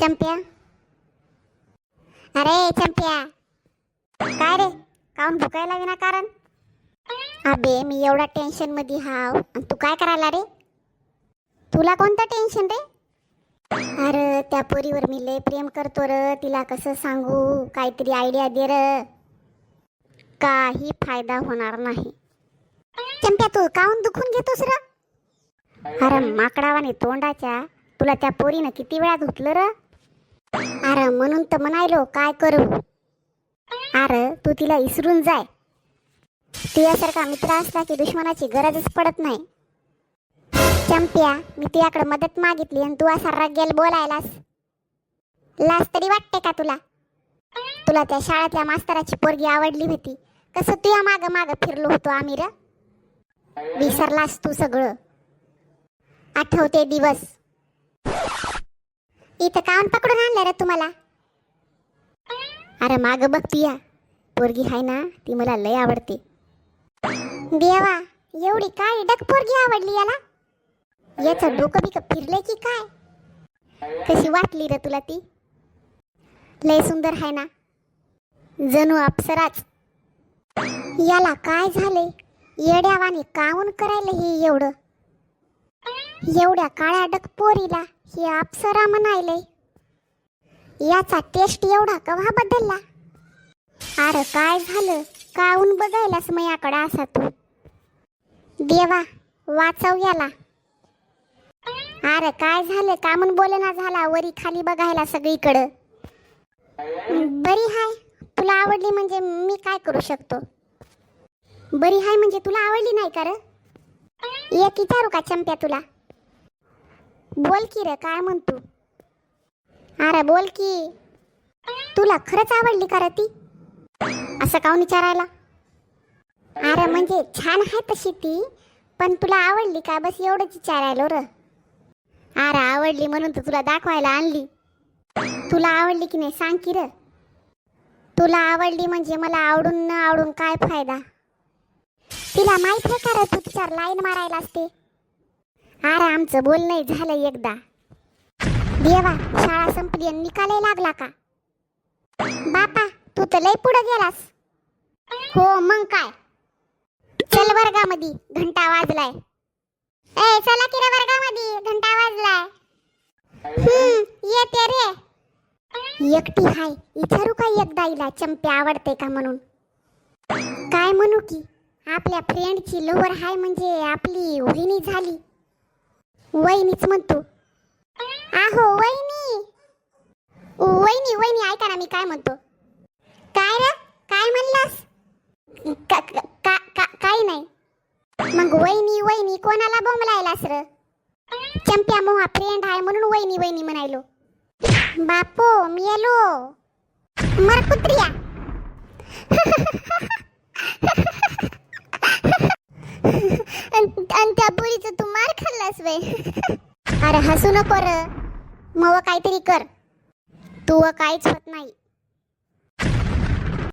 चंप्या? अरे चंप्या. काय रे? काऊन भुकायला विनाकारण अबे मी एवढा टेन्शनमध्ये हाव. आणि तू काय करायला रे? तुला कोणतं टेन्शन रे? अरे त्या पोरीवर मी लय प्रेम करतो र. तिला कसं सांगू? काहीतरी आयडिया दे र. काही फायदा होणार नाही. चंप्या तू काऊन दुखून घेतोस र? अरे माकडावाने तोंडाच्या. तुला त्या पोरीनं किती वेळा धुतलं र? अरे म्हणून तर म्हणायलो काय करू? अरे तू तिला इसरून जाय. तुझ्यासारखा मित्र असला की दुश्मनाची गरजच पडत नाही. चंप्या मी तुझ्याकडे मदत मागितली आणि तू असा रगेल बोलायलास. लाज तरी वाटते का तुला? तुला त्या शाळेतल्या मास्तराची पोरगी आवडली होती. कसं तुझ्या माग माग फिरलो होतो आम्ही र विसरलास तू सगळं. आठवते दिवस. इथं काम पकडून आणलं रे तुम्हाला. अरे माग बघ पिया. पोरगी हाय ना ती मला लय आवडते. देवा एवढी काय डक पोरगी आवडली याला. याचं डोकं बिक फिरलंय की काय? कशी वाटली रे तुला ती? लय सुंदर आहे ना. जणू अप्सराच. याला काय झाले येड्यावाने काऊन करायला हे एवढं? एवढ्या काळ्या डक पोरीला हे अप्सरा म्हणायले याचा टेस्ट एवढा कव्हा बदलला? अरे काय झालं? काऊन बघायलास मयाकडे असा तू? देवा वाचव याला. अरे काय झालं? कामून बोलना झाला वरी खाली बघायला सगळीकडं. बरी हाय. तुला आवडली म्हणजे मी काय करू शकतो? बरी हाय म्हणजे तुला आवडली नाही का र? एक विचारू का चंप्या तुला? बोल की रे काय म्हणतो? अरे बोल की. तुला खरंच आवडली का रे ती? असं काऊन विचारायला? अरे म्हणजे छान आहे तशी ती पण तुला आवडली का? बस एवढंच विचारायलो र. अरे आवडली म्हणून तर तुला दाखवायला आणली. तुला आवडली की नाही सांग की र. तुला आवडली म्हणजे मला आवडून न आवडून काय फायदा? तिला माहीत आहे का रे तू तिच्यावर लाईन मारायला असते? अरे आमचं बोलणं झालं एकदा. देवा शाळा संपली आणि निकालही लागला का? बापा तू तर लय पुढे गेलास. हो मग काय? चल वर्गामध्ये घंटा वाजलाय. ए चला की रे वर्गामध्ये घंटा वाजलाय. हम्म येते रे. एकटी हाय विचारू का एकदा हिला चंपे आवडते का म्हणून? काय म्हणू की आपल्या फ्रेंडची लोवर हाय म्हणजे आपली वहिनी झाली. वहिनीच म्हणतो. आहो वहिनी. वहिनी वहिनी ऐका ना मी काय म्हणतो. काय रे? काय म्हणलास? का- का- का- का- काय नाही. मग वहिनी वहिनी कोणाला बोंबलायलास र? चंप्या मोहा फ्रेंड आहे म्हणून वहिनी वहिनी म्हणायलो. बापो मी येलो मरपुत्रिया आणि त्या पोरीचं बस वे अरे हसू नको र. मग काहीतरी कर. तू व काहीच होत नाही.